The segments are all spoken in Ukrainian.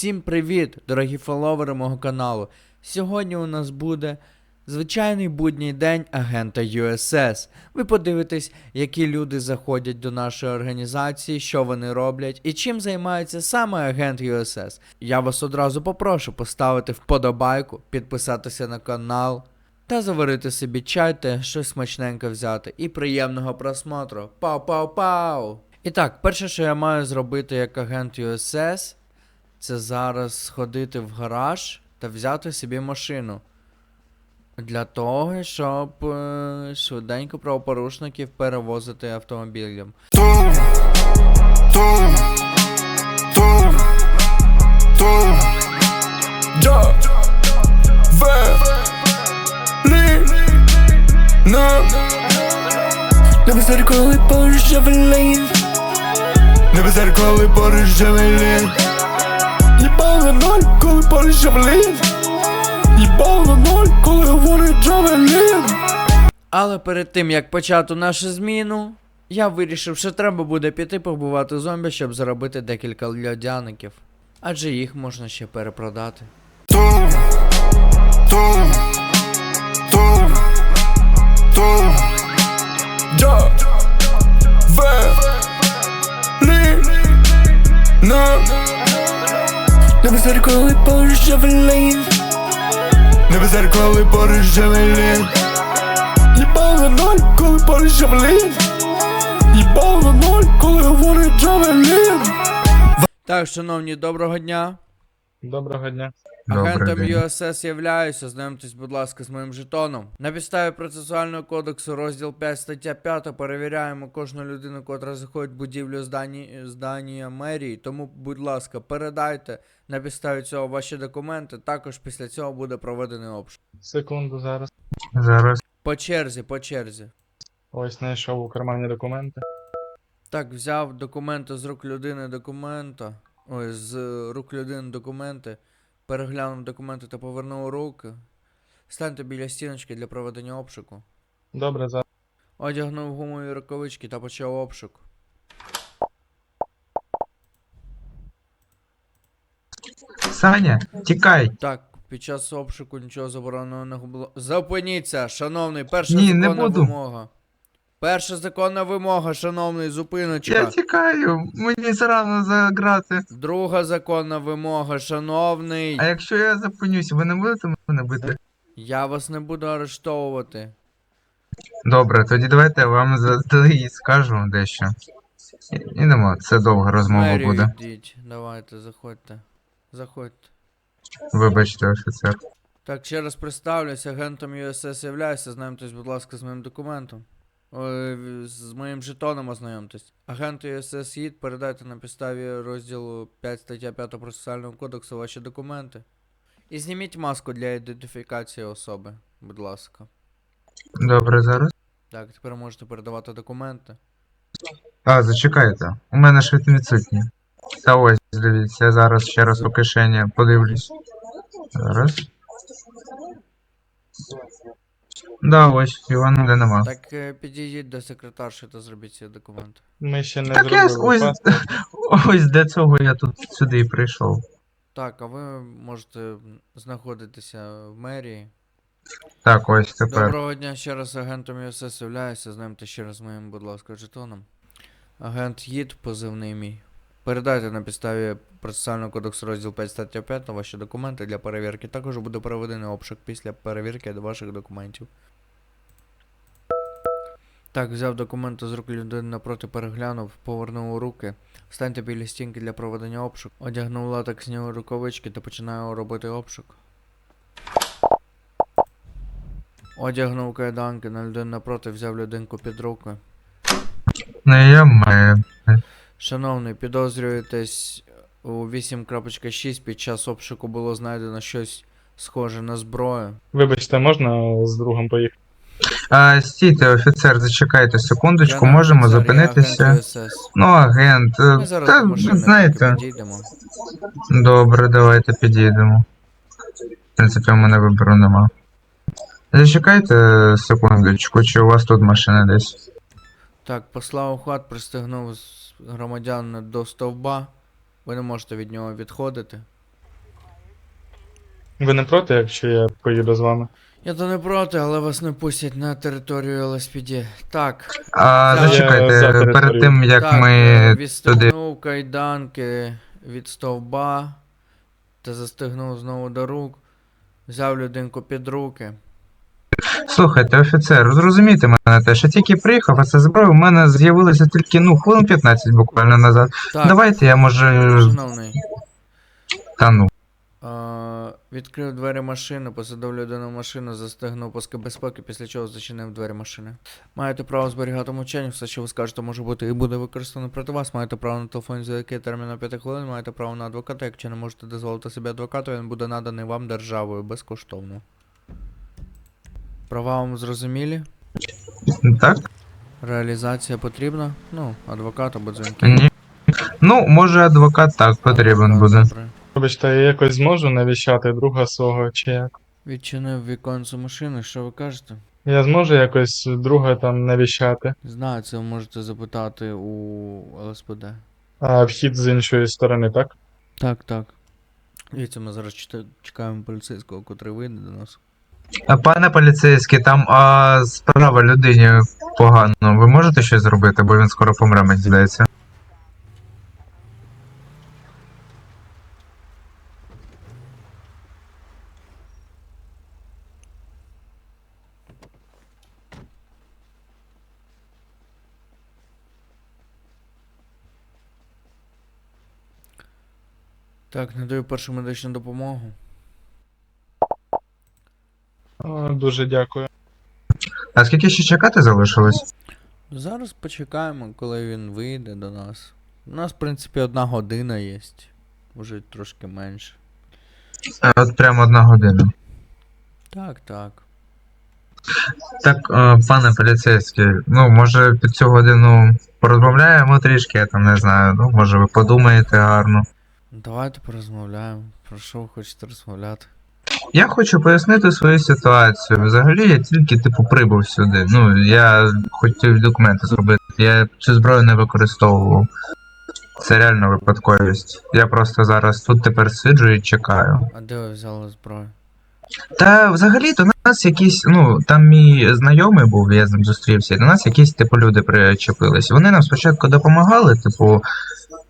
Всім привіт, дорогі фоловери мого каналу. Сьогодні у нас буде звичайний будній день агента USS. Ви подивитесь, які люди заходять до нашої організації, що вони роблять і чим займається саме агент USS. Я вас одразу попрошу поставити вподобайку, підписатися на канал. Та заварити собі чай та щось смачненьке взяти. І приємного просмотру. Пау-пау-пау! І так, перше, що я маю зробити як агент USS, це зараз сходити в гараж та взяти собі машину. Для того, щоб е, швиденько правопорушників перевозити автомобілем. Тум, тум, тум, тум, да, ве, лі, на. Не бездарі, коли поруч Джавелін Не на ноль, коли Джавелін Їбав на ноль, коли говорить Джавелін Але перед тим як почати нашу зміну, я вирішив, що треба буде піти побувати зомбі, щоб заробити декілька льодяників. Адже їх можна ще перепродати. Тум, тум, тум, тум, да, ве, лі, на. Не коли поруч Джавелін Не бездарі, коли поруч Джавелін Їбав на ноль, коли поруч Джавелін Їбав на ноль, коли говорить Джавелін Так, шановні, доброго дня. Доброго дня. Агентом USS являюся, знайомтесь, будь ласка, з моїм жетоном. На підставі процесуального кодексу, розділ 5, стаття 5, перевіряємо кожну людину, котра заходить в будівлю здані, здання мерії. Тому, будь ласка, передайте на підставі цього ваші документи. Також після цього буде проведений обшук. Секунду зараз. Зараз. По черзі, по черзі. Ось знайшов у кармані документи. Так, взяв документи з рук людини документа. Ой, з рук людини документи. Переглянув документи та повернув руки. Станьте біля стіночки для проведення обшуку. Добре, зараз. Одягнув гумові рукавички та почав обшук. Саня, тікай. Так, під час обшуку нічого забороненого не було. Зупиніться, шановний, перша Ні, не законна буду. вимога. Перша законна вимога, шановний, зупиночка. Я тікаю. Мені зарано заграти. Друга законна вимога, шановний. А якщо я зупинюсь, ви не будете мене бити? Я вас не буду арештовувати. Добре, тоді давайте я вам заздалегідь скажу дещо. Ідемо, це довга розмова Мерію буде. йдіть, давайте, заходьте. Заходьте. Вибачте, офіцер. Так, ще раз представлюсь, агентом USS являюся, знайомтесь, будь ласка, з моїм документом. Ой, з моїм жетоном ознайомтесь. Агент USS ЄД, передайте на підставі розділу 5 стаття 5 процесуального кодексу ваші документи. І зніміть маску для ідентифікації особи, будь ласка. Добре, зараз. Так, тепер можете передавати документи. А, зачекайте. У мене ж відсутні. Та ось, дивіться, я зараз ще раз у кишені подивлюсь. Зараз. Да, ось, його ніде нема. Так, е, підійдіть до секретарші та зробіть ці документи. Ми ще не Так я зробили ось, ось для цього я тут сюди і прийшов. Так, а ви можете знаходитися в мерії. Так, ось тепер. Доброго дня ще раз агентом USS являюся. Знайомте ще раз моїм, будь ласка, жетоном. Агент ЄД, позивний мій. Передайте на підставі процесуального кодексу розділ 5 стаття 5 на ваші документи для перевірки. Також буде проведений обшук після перевірки ваших документів. Так, взяв документи з рук людини напроти, переглянув, повернув у руки. Станьте біля стінки для проведення обшуку. Одягнув латексні рукавички та починаю робити обшук. Одягнув кайданки на людину напроти, взяв людинку під руки. Не я маю. Шановний, підозрюєтесь у 8.6 під час обшуку було знайдено щось схоже на зброю. Вибачте, можна з другом поїхати? А, стійте, офіцер, зачекайте секундочку, Я можемо офіцер, я зупинитися. агент. Ну, агент, е, Ми зараз та до машини знаєте. поки підійдемо. Добре, давайте підійдемо. В принципі, у мене вибору нема. Зачекайте секундочку, чи у вас тут машина десь? Так, послав ухват, пристегнув з- громадян до стовба. Ви не можете від нього відходити. Ви не проти, якщо я поїду з вами? Я то не проти, але вас не пустять на територію ЛСПД. Так, А, Я зачекайте, територію. перед тим як так, ми е, туди. відстегнув кайданки від стовба та застегнув знову до рук. Взяв людинку під руки. Слухайте, офіцер, зрозумійте мене те, що тільки приїхав, а це зброя у мене з'явилася тільки ну хвилин 15 буквально назад. Так, Давайте я може. шановний. Та ну. А, відкрив двері машини, посадив людину в машину, застегнув паски безпеки, після чого зачинив двері машини. Маєте право зберігати мовчання, все, що ви скажете, може бути і буде використано проти вас. Маєте право на телефон, за який термін на 5 хвилин, маєте право на адвоката. Якщо не можете дозволити собі адвоката, він буде наданий вам державою безкоштовно. Права вам зрозумілі? Так? Реалізація потрібна? Ну, адвокат або дзвінки. Ні. Ну, може адвокат так потрібен буде. Вибачте, я якось зможу навіщати друга свого чи як? Відчинив віконце машини, що ви кажете? Я зможу якось друга там навіщати, Знаю, це ви можете запитати у ЛСПД. а вхід з іншої сторони, так? Так, так. Дивіться, ми зараз чекаємо поліцейського, котрий вийде до нас. Пане поліцейський, там а, справа людині погано. Ви можете щось зробити, бо він скоро помре, мені здається. Так, надаю першу медичну допомогу. О, дуже дякую. А скільки ще чекати залишилось? Зараз почекаємо, коли він вийде до нас. У нас, в принципі, одна година є. Може трошки менше. Е, От прямо одна година. Так, так. Так, е, пане поліцейський, ну може під цю годину порозмовляємо трішки, я там не знаю. Ну, може ви подумаєте гарно. Давайте порозмовляємо. Про що ви хочете розмовляти? Я хочу пояснити свою ситуацію. Взагалі я тільки типу прибув сюди. Ну, я хотів документи зробити. Я цю зброю не використовував. Це реально випадковість. Я просто зараз тут тепер сиджу і чекаю. А де ви взяли зброю? Та взагалі до нас якісь, ну там мій знайомий був, я з ним зустрівся, і до нас якісь типу люди причепились. Вони нам спочатку допомагали, типу,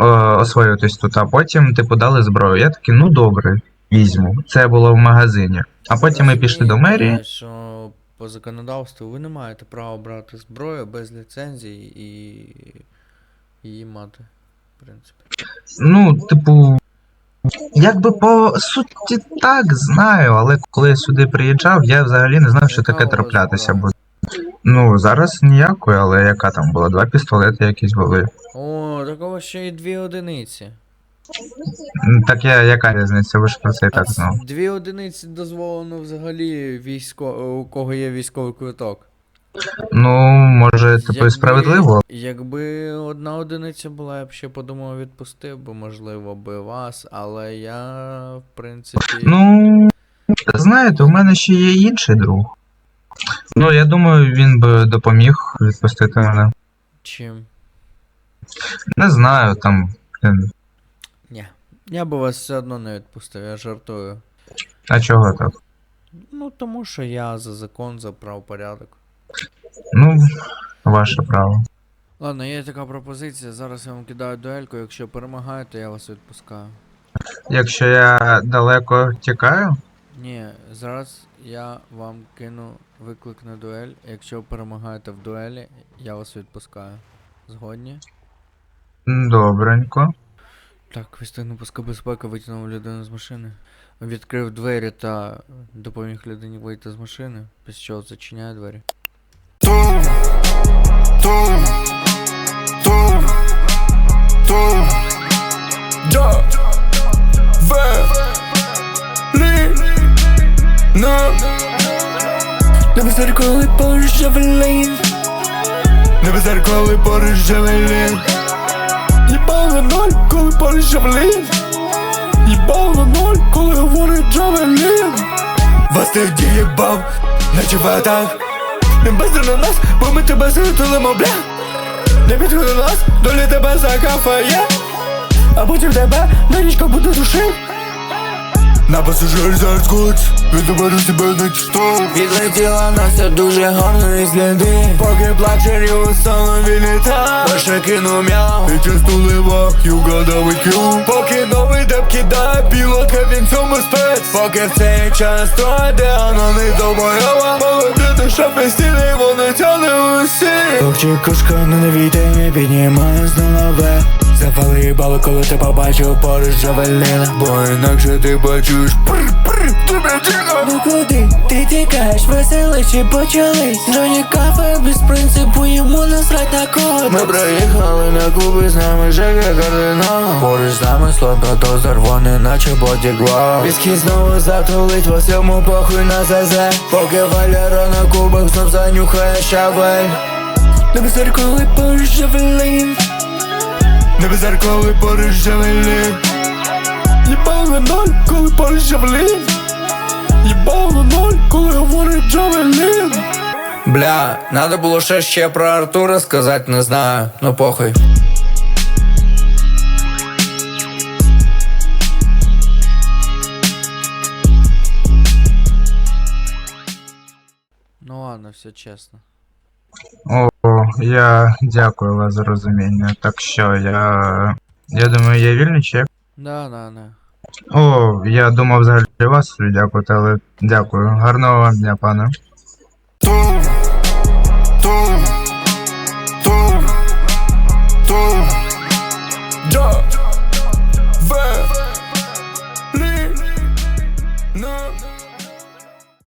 е, освоюватись тут, а потім, типу, дали зброю. Я такий, ну добре, візьму. Це було в магазині. А потім ми пішли до мерії. Що по законодавству ви не маєте права брати зброю без ліцензії і її мати, в принципі. Ну, типу, якби по суті так знаю, але коли я сюди приїжджав, я взагалі не знав, що таке траплятися буде. Ну, зараз ніякої, але яка там була? Два пістолети якісь були. О, так у вас ще й дві одиниці. Так я, яка різниця, ви ж про це і так знав. Дві одиниці дозволено взагалі військо... у кого є військовий квиток. Ну, може, типу, і справедливо. Якби одна одиниця була, я б ще подумав, відпустив би, можливо, би вас, але я, в принципі. Ну, знаєте, у мене ще є інший друг. Ну, я думаю, він би допоміг відпустити мене. Чим? Не знаю, там. блін. Я би вас все одно не відпустив, я жартую. А чого так? Ну, тому що я за закон, за правопорядок. Ну, ваше право. Ладно, є така пропозиція. Зараз я вам кидаю дуельку. Якщо перемагаєте, я вас відпускаю. Якщо я далеко тікаю, Ні, зараз я вам кину виклик на дуель. Якщо перемагаєте в дуелі, я вас відпускаю. Згодні? добренько. Так, відстигну пуска безпеки, витягнув людину з машини. Відкрив двері та допоміг людині вийти з машини, після чого зачиняє двері. Тум, тум, тум, тум. Я, В, Лі, На. Не бездарь, коли поруч Джавелін Не бездарь, коли Їбав на ноль, коли поруч шаблін Їбав на ноль, коли говорить Джавелін. Вас тих дієбав, наче вода Не бездар на нас, бо ми тебе зрутилимо, бля. Не підходи нас, долі тебе закафає А потім тебе на нічко буде душив На пасажирі зараз гуць Відоберу себе на чистов Відлетіла Настя дуже гарної сліди. Поки плаче рів саме літа Лише кину м'яв І часто лива, югадавий кіл Поки новий деп кидає пілотка, він цьому спец. Поки в цей час той, де вона не добояла Молоді шафи стіни, вони тяне усі. Хлопчик кушка, ну не війти, піднімає знову вверх Запали їбало, коли ти побачив поруч Джавеліна. Бо інакше ти діга Ну куди? Ти тікаєш, веселищі почались? Джоні кафе без принципу, йому насрать на код Ми приїхали на Куби, з нами Жека кардинал Поруч з нами слабо дозор, вони наче бодігла. Віскі знову затулить, в усьому похуй на ЗЗ. Поки Валера на кубах знов занюхає щавель. Тебе зеркали поруч Джавелін Не зеркали поруч Джавелін Їбали ноль, коли поруч Джавелін Їбали ноль, коли говорить Джавелін Бля, надо було ще ще про Артура сказати, не знаю, ну похуй. Ну ладно, все чесно. О, я дякую вас за розуміння. Так що я. Я думаю, я вільний чи як? Да, да, да. О, я думав взагалі вас дякувати, але дякую. Гарного вам дня, пане.